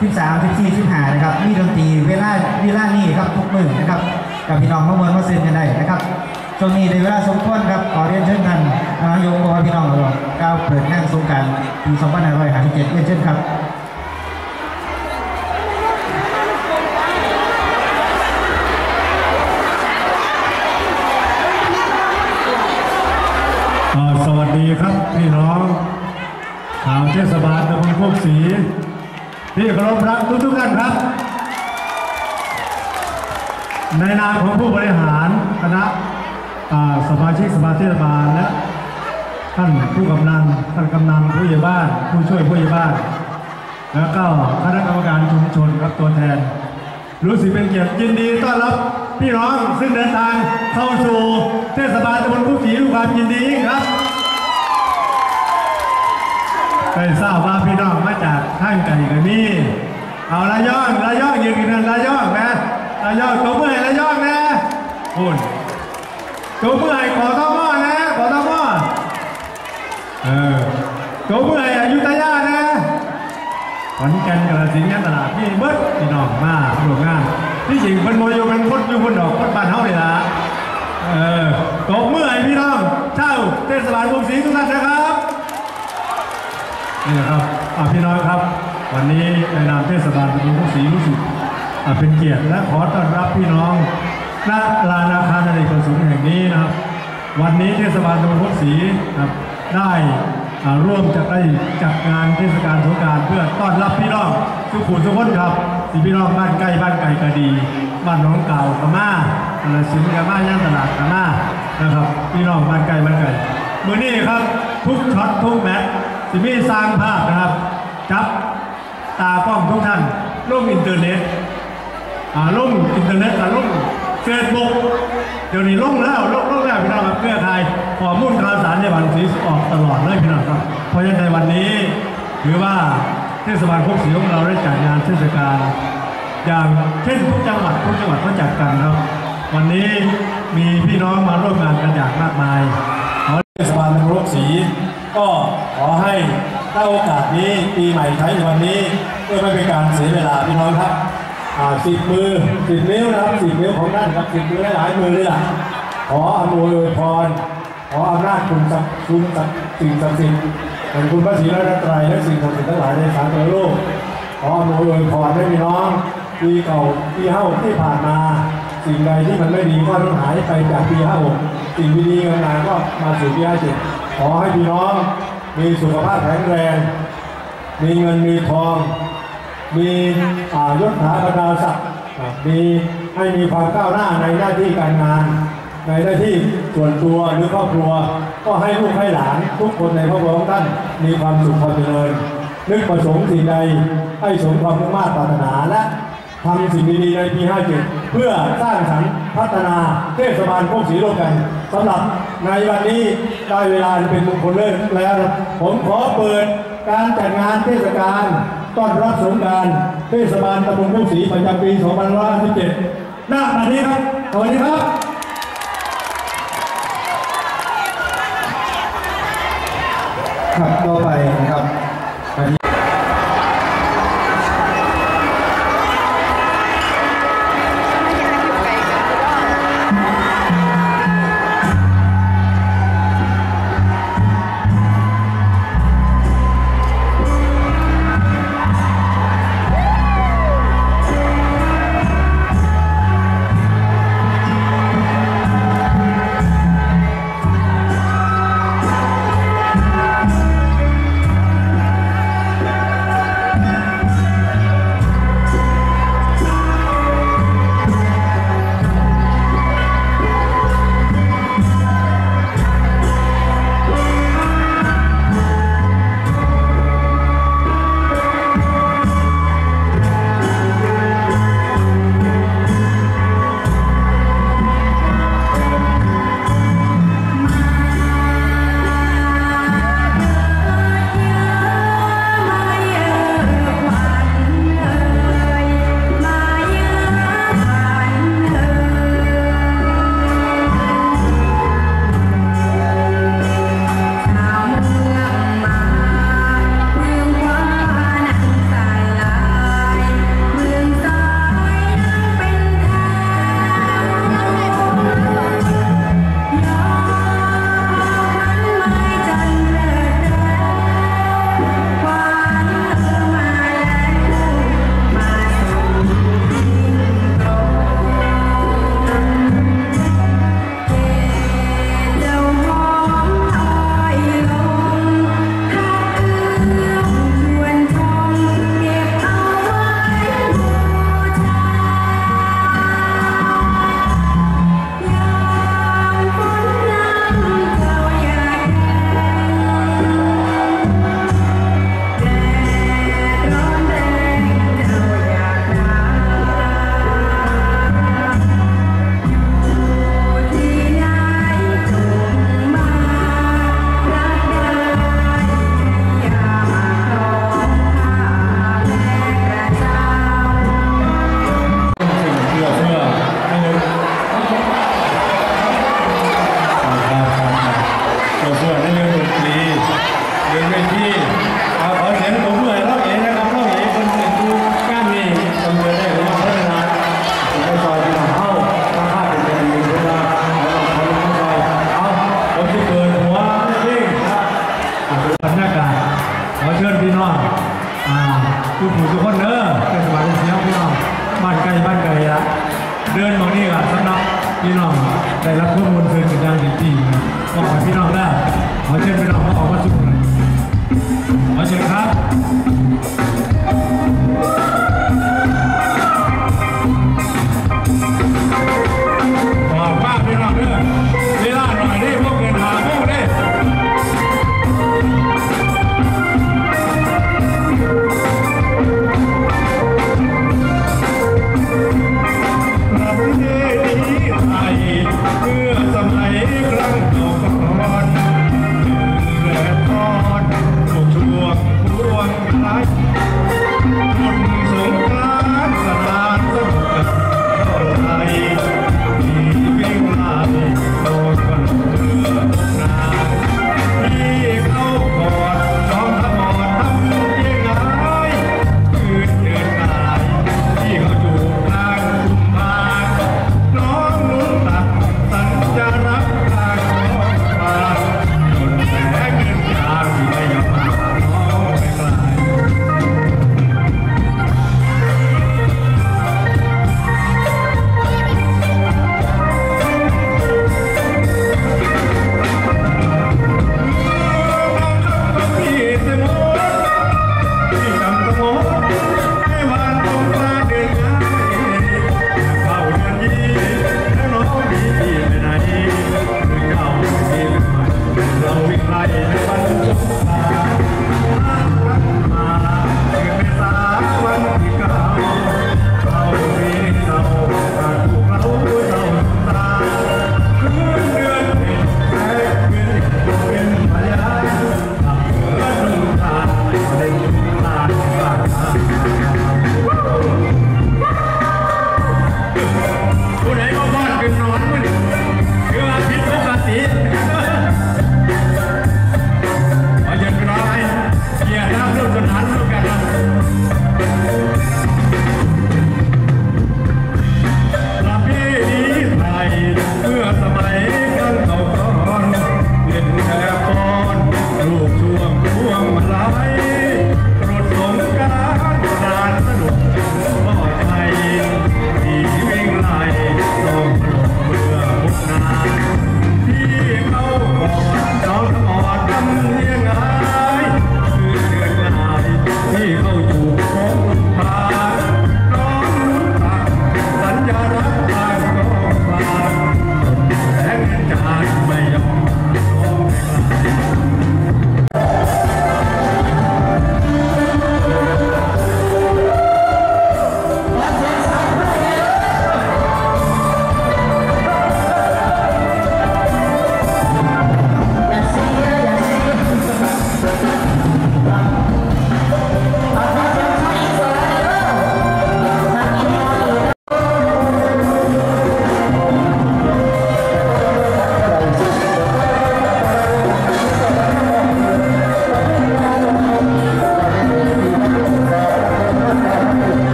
13 14 15นะครับมีดนตรีเวลาเวลานี้ครับทุกมือนะครับกับพี่น้องมามวลมาซื้อกันได้นะครับช่วงนี้ในเวลาสมควรครับขอเรียนเชิญท่านนายกอบพี่น้องเราก้าวเปิดงานสงกรารปี2557เรียนเชิญครับสวัสดีครับพี่น้องชาวเทศบาลตำบลโคกศรี ที่เคารพรักทุกทุกท่านครับ ในนามของผู้บริหารคณะสมาชิกสภาเทศบาลและท่านผู้กำนันท่านกำนันผู้ใหญ่บ้าน ผู้ช่วยผู้ใหญ่บ้าน แล้วก็คณะกรรมการชุมชนครับตัวแทน รู้สึกเป็นเกียรติยินดีต้อนรับพี่น้องซึ่งเดินทางเข้าสู่เทศบาลตำบลคุกศรีด้วยความยินดียิ่งครับ เคยทราบว่าพี่น้องมาจากท่างไก่กันนี่เอาละย่องละย่องยืนกันละย่องนะละย่องตัวเมื่อยละย่องนะคุณตัวเมื่อยขอท้อหม้อนะขอท้อหม้อเออตัวเมื่อยอายุธยานะขอนแก่นกระสินงานตลาดนี่เบิดพี่น้องมาหลวงงานที่จริงเป็นโมโยเป็นคนอยู่คนดอกคนบ้านเฮานี่ล่ะเออตบมือให้พี่น้องเช่าเทศบาลกรุงศรีทุกท่านนะครับ นี่นะครับพี่น้องครับ วันนี้ในนามเทศบาลตำบลกรุงศรีรู้สึกเป็นเกียรติและขอต้อนรับพี่น้องณลานอาคารอเนกประสงค์แห่งนี้นะครับ วันนี้เทศบาลตำบลกรุงศรีครับได้ร่วมจะได้จัดงานเทศกาลสงการเพื่อต้อนรับพี่น้องทุกคนทุกคนครับสิพี่น้องบ้านใกล้บ้านไกลก็ดี บ้านหน้องเก่ากะมาอะไรสินกะมาย่านตลาดกะมานะครับ พี่น้องบ้านไกลบ้านไกลมือนี้ครับทุกช็อตทุกแมตช์ สิมีสร้างภาพนะครับ จับตากล้องทุกท่านลงอินเทอร์เน็ตอ่าล่มอินเทอร์เน็ตอ่าล่มเฟซบุ๊กเดี๋ยวนี้ล่มแล้วล่มล่มแล้วพี่น้องครับเพื่อไทยข้อมูลข่าวสารในวันสีออกตลอดเลยพี่น้องครับ เพราะฉะนั้นในวันนี้ถือว่าเทศบาลโคกศรีของเราได้จัดงานเทศกาลอย่างเช่นทุกจังหวัดทุกจังหวัดก็จัดกันครับ วันนี้มีพี่น้องมาร่วมงานกันอย่างมากมาย ขอเทศบาลตำบลโคกศรีก็ขอให้ถ้าโอกาสนี้ปีใหม่ไทยในวันนี้เพื่อไม่เป็นการเสียเวลาพี่น้องครับสิบมือสิบนิ้วนะครับสิบนิ้วของท่านครับสิบมือหลายมือเลยล่ะขออำนวยอวยพร ขออำนาจคุณศักดิ์คุณศักดิ์สิ่งศักดิ์สิทธิ์แห่งคุณพระศรีรัตนตรัยและสิ่งศักดิ์สิทธิ์ทั้งหลายในสามโลกขออำนวยอวยพรให้พี่น้องปีเก่าปีเฮ้าที่ผ่านมา สิ่งใดที่มันไม่ดีก็ต้องหายไปจากปีห้าหกสิ่งดีๆงามๆก็มาสู่ปีห้าเจ็ดขอให้พี่น้องมีสุขภาพแข็งแรง มีเงินมีทอง มีอ่ายศถาบรรดาศักดิ์มีให้มีความก้าวหน้าในหน้าที่การงาน ในหน้าที่ส่วนตัวหรือครอบครัว ก็ให้ลูกให้หลานทุกคนในครอบครัวของท่านมีความสุขความเจริญนึกประสงค์สิ่งใดให้สมความมุ่งมา่ปรารถนาและ ทำสิ่งดีๆในปี 57 เพื่อสร้างสรรค์พัฒนาเทศบาลโคกศรีร่วมกันสำหรับในวันนี้ได้เวลาเป็นมงคลเลิศแล้ว ผมขอเปิดการจัดงานเทศกาลต้อนรับสงการเทศบาลตำบลพุกศรีประจำปี 2557หน้าบัดนี้ครับสวัสดีครับครับต่อไปนะครับ